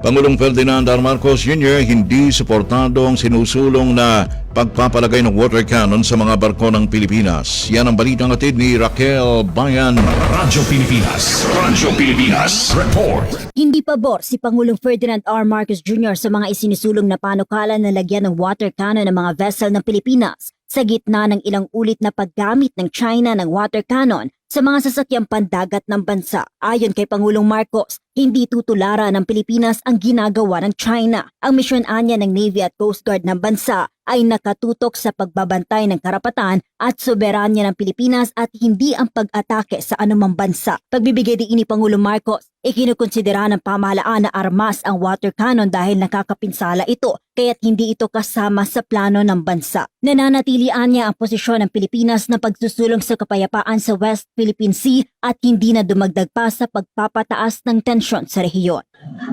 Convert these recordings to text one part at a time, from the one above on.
Pangulong Ferdinand R. Marcos Jr. hindi suportado ang sinusulong na pagpapalagay ng water cannon sa mga barko ng Pilipinas. Yan ang balitang atid ni Raquel Bayan. Radyo Pilipinas. Radyo Pilipinas. Report. Hindi pabor si Pangulong Ferdinand R. Marcos Jr. sa mga isinusulong na panukala na lagyan ng water cannon ng mga vessel ng Pilipinas sa gitna ng ilang ulit na paggamit ng China ng water cannon sa mga sasakyang pandagat ng bansa. Ayon kay Pangulong Marcos, hindi tutulara ng Pilipinas ang ginagawa ng China. Ang misyon anya ng Navy at Coast Guard ng bansa ay nakatutok sa pagbabantay ng karapatan at soberanya ng Pilipinas at hindi ang pag-atake sa anumang bansa. Pagbibigay din ni Pangulong Marcos, ikinukonsidera ng pamahalaan na armas ang water cannon dahil nakakapinsala ito kaya't hindi ito kasama sa plano ng bansa. Nananatilian niya ang posisyon ng Pilipinas na pagsusulong sa kapayapaan sa West Philippine Sea at hindi na dumagdag pa sa pagpapataas ng tensyon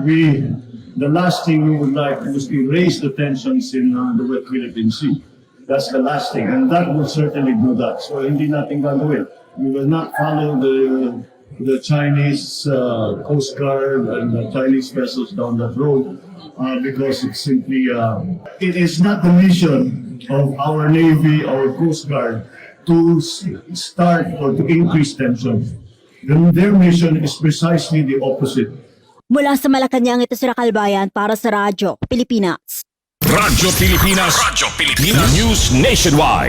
we the last thing we would like was to raise the tensions in uh, the West Philippine Sea. That's the last thing, and that will certainly do that. So hindi natin gagawin. We will not follow the the Chinese uh, Coast Guard and the Chinese vessels down that road uh, because it's simply uh, it is not the mission of our Navy, our Coast Guard to start or to increase tensions. Then Their mission is precisely the opposite. Mula sa Malacanang ito si Rakalbayan para sa Radyo Pilipinas. Radyo Pilipinas. Radyo Pilipinas. News Nationwide.